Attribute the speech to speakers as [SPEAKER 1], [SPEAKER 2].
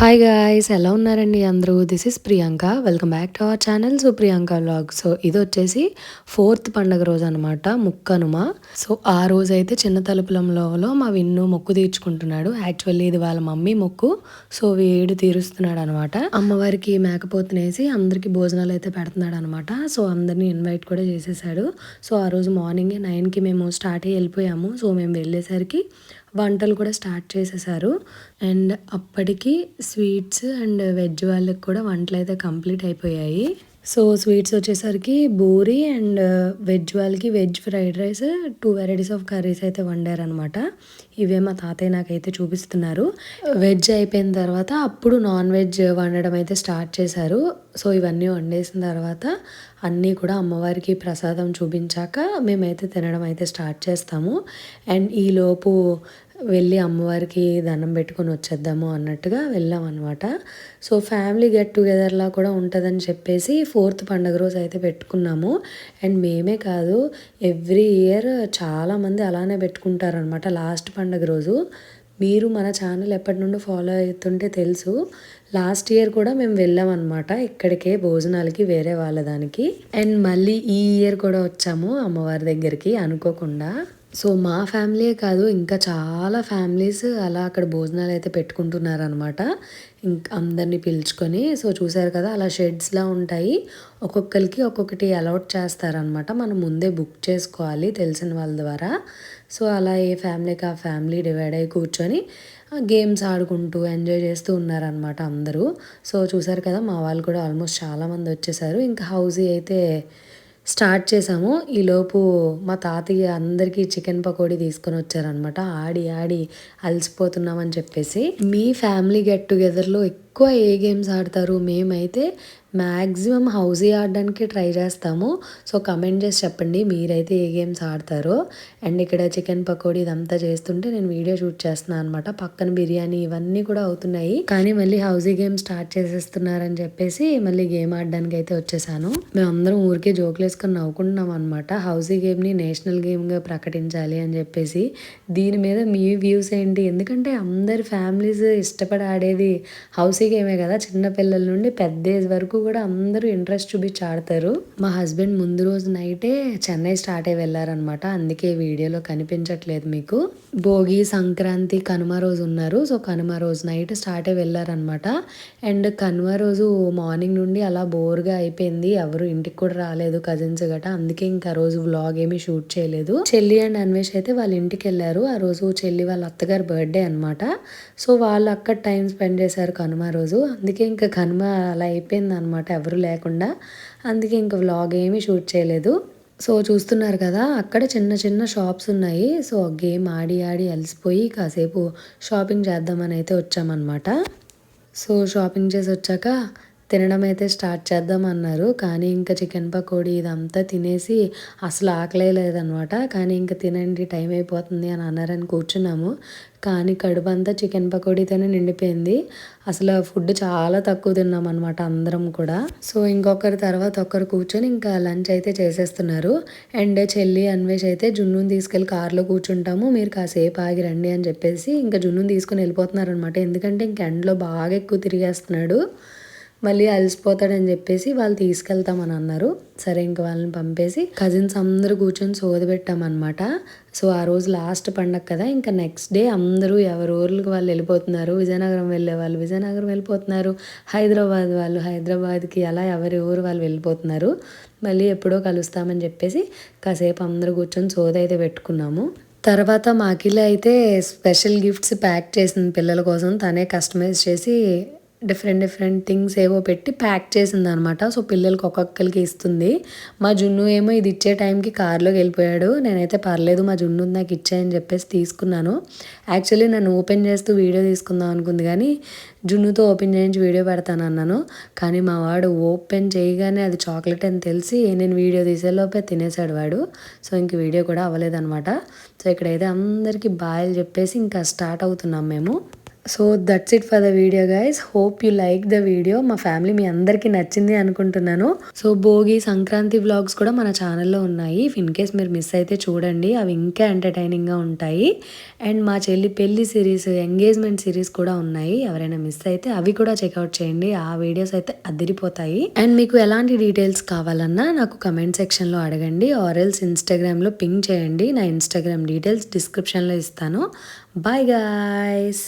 [SPEAKER 1] Hi guys ఎలా ఉన్నారండి అందరూ? This is Priyanka welcome back to our channel so Priyanka vlog so ఇది వచ్చేసి ఫోర్త్ పండగ రోజు అనమాట ముక్కనుమ. సో ఆ రోజు అయితే చిన్న తలుపులంలో మా విన్ను మొక్కు తీర్చుకుంటున్నాడు. యాక్చువల్లీ ఇది వాళ్ళ మమ్మీ మొక్కు. సో వేడి తీరుస్తున్నాడు అనమాట అమ్మవారికి మేకపోతునేసి అందరికీ భోజనాలు అయితే పెడుతున్నాడు అనమాట సో అందరినీ ఇన్వైట్ కూడా చేసేసాడు. సో ఆ రోజు మార్నింగే నైన్కి మేము స్టార్ట్ అయ్యి వెళ్ళిపోయాము. సో మేము వెళ్ళేసరికి వంటలు కూడా స్టార్ట్ చేసేసారు. అండ్ అప్పటికి స్వీట్స్ అండ్ వెజ్ వాళ్ళకి కూడా వంటలు అయితే కంప్లీట్ అయిపోయాయి. సో స్వీట్స్ వచ్చేసరికి బూరి అండ్ వెజ్ వాళ్ళకి veg fried rice two varieties of curries అయితే వండారనమాట ఇవే మా తాతయ్య నాకైతే చూపిస్తున్నారు. వెజ్ అయిపోయిన తర్వాత అప్పుడు నాన్ వెజ్ వండడం అయితే స్టార్ట్ చేశారు. సో ఇవన్నీ వండేసిన తర్వాత అన్నీ కూడా అమ్మవారికి ప్రసాదం చూపించాక మేమైతే తినడం అయితే స్టార్ట్ చేస్తాము. అండ్ ఈలోపు వెళ్ళి అమ్మవారికి దండం పెట్టుకొని వచ్చేద్దాము అన్నట్టుగా వెళ్ళాం అనమాట సో ఫ్యామిలీ గెట్ టుగెదర్లా కూడా ఉంటుందని చెప్పేసి ఫోర్త్ పండుగ రోజు అయితే పెట్టుకున్నాము. అండ్ మేమే కాదు ఎవ్రీ ఇయర్ చాలామంది అలానే పెట్టుకుంటారనమాట లాస్ట్ పండుగ రోజు. మీరు మన ఛానల్ ఎప్పటి నుండి ఫాలో అవుతుంటే తెలుసు. లాస్ట్ ఇయర్ కూడా మేము వెళ్ళామన్నమాట ఇక్కడికే భోజనాలకి వేరే వాళ్ళ దానికి. అండ్ మళ్ళీ ఈ ఇయర్ కూడా వచ్చాము అమ్మవారి దగ్గరికి అనుకోకుండా. సో మా ఫ్యామిలీయే కాదు ఇంకా చాలా ఫ్యామిలీస్ అలా అక్కడ భోజనాలు అయితే పెట్టుకుంటున్నారనమాట ఇంకా అందరినీ పిలుచుకొని. సో చూసారు కదా అలా షెడ్స్లా ఉంటాయి. ఒక్కొక్కరికి ఒక్కొక్కటి అలౌట్ చేస్తారనమాట మనం ముందే బుక్ చేసుకోవాలి తెలిసిన వాళ్ళ ద్వారా. సో అలా ఏ ఫ్యామిలీకి ఆ ఫ్యామిలీ డివైడ్ అయ్యి కూర్చొని గేమ్స్ ఆడుకుంటూ ఎంజాయ్ చేస్తూ ఉన్నారనమాట అందరూ. సో చూసారు కదా మా వాళ్ళు కూడా ఆల్మోస్ట్ చాలామంది వచ్చేసారు. ఇంకా హౌజీ అయితే స్టార్ట్ చేసాము. ఈలోపు మా తాతయ్య అందరికీ చికెన్ పకోడీ తీసుకొని వచ్చారనమాట ఆడి ఆడి అలసిపోతున్నామని చెప్పేసి మీ ఫ్యామిలీ గెట్ టుగెదర్లో ఎక్కువ ఏ గేమ్స్ ఆడతారు? మేమైతే మ్యాక్సిమం హౌజీ ఆడడానికి ట్రై చేస్తాము. సో కమెంట్ చేసి చెప్పండి మీరైతే ఏ గేమ్స్ ఆడతారో. అండ్ ఇక్కడ చికెన్ పకోడీ ఇదంతా చేస్తుంటే నేను వీడియో షూట్ చేస్తున్నాను అనమాట పక్కన బిర్యానీ ఇవన్నీ కూడా అవుతున్నాయి. కానీ మళ్ళీ హౌజీ గేమ్ స్టార్ట్ చేసేస్తున్నారని చెప్పేసి మళ్ళీ గేమ్ ఆడడానికి అయితే వచ్చేసాను. మేమందరం ఊరికే జోకులు వేసుకొని నవ్వుకుంటున్నాం అనమాట హౌజీ గేమ్ని నేషనల్ గేమ్గా ప్రకటించాలి అని చెప్పేసి. దీని మీద మీ వ్యూస్ ఏంటి? ఎందుకంటే అందరి ఫ్యామిలీస్ ఇష్టపడి ఆడేది హౌసీ గేమే కదా. చిన్న పిల్లల నుండి పెద్ద ఏజ్ వరకు కూడా అందరూ ఇంట్రెస్ట్ చూపించి ఆడతారు. మా హస్బెండ్ ముందు రోజు నైటే చెన్నై స్టార్ట్ అయ్యి వెళ్ళారనమాట అందుకే వీడియోలో కనిపించట్లేదు మీకు. భోగి సంక్రాంతి కనుమ రోజు ఉన్నారు. సో కనుమ రోజు నైట్ స్టార్ట్ అయ్యి వెళ్ళారనమాట అండ్ కనుమ రోజు మార్నింగ్ నుండి అలా బోర్గా అయిపోయింది. ఎవరు ఇంటికి కూడా రాలేదు కజిన్స్ గట. అందుకే ఇంకా రోజు వ్లాగ్ ఏమీ షూట్ చేయలేదు. చెల్లి అండ్ అన్వేష్ అయితే వాళ్ళ ఇంటికి వెళ్ళారు. ఆ రోజు చెల్లి వాళ్ళ అత్తగారి బర్త్డే అనమాట సో వాళ్ళు అక్కడ టైం స్పెండ్ చేశారు కనుమ రోజు. అందుకే ఇంకా కనుమ అలా అయిపోయింది అనమాట ఎవరు లేకుండా. అందుకే ఇంక వ్లాగ్ ఏమీ షూట్ చేయలేదు. సో చూస్తున్నారు కదా అక్కడ చిన్న చిన్న షాప్స్ ఉన్నాయి. సో గేమ్ ఆడి ఆడి అలసిపోయి కాసేపు షాపింగ్ చేద్దామని అయితే వచ్చామన్నమాట. సో షాపింగ్ చేసి వచ్చాక తినడం అయితే స్టార్ట్ చేద్దాం అన్నారు కానీ ఇంకా చికెన్ పకోడీ ఇదంతా తినేసి అసలు ఆకలే లేదనమాట. కానీ ఇంకా తినండి టైం అయిపోతుంది అని అన్నారని కూర్చున్నాము. కానీ కడుపు అంతా చికెన్ పకోడీతోనే నిండిపోయింది. అసలు ఫుడ్ చాలా తక్కువ తిన్నాం అనమాట అందరం కూడా. సో ఇంకొకరి తర్వాత ఒకరు కూర్చొని ఇంకా లంచ్ అయితే చేసేస్తున్నారు. అండ్ చెల్లి అన్వేష్ అయితే జున్నుని తీసుకెళ్ళి కారులో కూర్చుంటాము. మీరు కాసేపు ఆగి రండి అని చెప్పేసి ఇంకా జున్నుని తీసుకుని వెళ్ళిపోతున్నారు అనమాట ఎందుకంటే ఇంక ఎండలో బాగా ఎక్కువ తిరిగేస్తున్నాడు. మళ్ళీ అలసిపోతాడని చెప్పేసి వాళ్ళు తీసుకెళ్తామని అన్నారు. సరే ఇంక వాళ్ళని పంపేసి కజిన్స్ అందరూ కూర్చొని సోది పెట్టామన్నమాట. సో ఆ రోజు లాస్ట్ పండగ కదా ఇంకా నెక్స్ట్ డే అందరూ ఎవరి ఊర్లకు వాళ్ళు వెళ్ళిపోతున్నారు. విజయనగరం వెళ్ళే వాళ్ళు విజయనగరం వెళ్ళిపోతున్నారు. హైదరాబాద్ వాళ్ళు హైదరాబాద్కి అలా ఎవరి ఊరు వాళ్ళు వెళ్ళిపోతున్నారు. మళ్ళీ ఎప్పుడో కలుస్తామని చెప్పేసి కాసేపు అందరూ కూర్చొని సోది అయితే పెట్టుకున్నాము. తర్వాత మాకిలా అయితే స్పెషల్ గిఫ్ట్స్ ప్యాక్ చేసింది పిల్లల కోసం తనే కస్టమైజ్ చేసి డిఫరెంట్ డిఫరెంట్ థింగ్స్ ఏవో పెట్టి ప్యాక్ చేసింది అనమాట సో పిల్లలకి ఒక్కొక్కరికి ఇస్తుంది. మా జున్ను ఏమో ఇది ఇచ్చే టైంకి కార్లోకి వెళ్ళిపోయాడు. నేనైతే పర్లేదు మా జున్ను నాకు ఇచ్చాయని చెప్పేసి తీసుకున్నాను. యాక్చువల్లీ నన్ను ఓపెన్ చేస్తూ వీడియో తీసుకుందాం అనుకుంది కానీ జున్నుతో ఓపెన్ చేయించి వీడియో పెడతాను అన్నాను. కానీ మా వాడు ఓపెన్ చేయగానే అది చాక్లెట్ అని తెలిసి నేను వీడియో తీసేలోపే తినేసాడు వాడు. సో ఇంక వీడియో కూడా అవ్వలేదన్నమాట సో ఇక్కడైతే అందరికీ బాయలు చెప్పేసి ఇంకా స్టార్ట్ అవుతున్నాం మేము. So that's it for the video guys hope you like the video మా ఫ్యామిలీ మీ అందరికీ నచ్చింది అనుకుంటున్నాను. సో భోగి సంక్రాంతి వ్లాగ్స్ కూడా మన ఛానల్లో ఉన్నాయి. ఇన్ కేస్ మీరు మిస్ అయితే చూడండి. అవి ఇంకా ఎంటర్టైనింగ్గా ఉంటాయి. అండ్ మా చెల్లి పెళ్ళి సిరీస్ ఎంగేజ్మెంట్ సిరీస్ కూడా ఉన్నాయి. ఎవరైనా మిస్ అయితే అవి కూడా చెక్అవుట్ చేయండి. ఆ వీడియోస్ అయితే అదిరిపోతాయి. అండ్ మీకు ఎలాంటి డీటెయిల్స్ కావాలన్నా నాకు కమెంట్ సెక్షన్లో అడగండి. ఆర్ఎల్స్ ఇన్స్టాగ్రామ్లో పింక్ చేయండి. నా ఇన్స్టాగ్రామ్ డీటెయిల్స్ డిస్క్రిప్షన్లో ఇస్తాను. Bye guys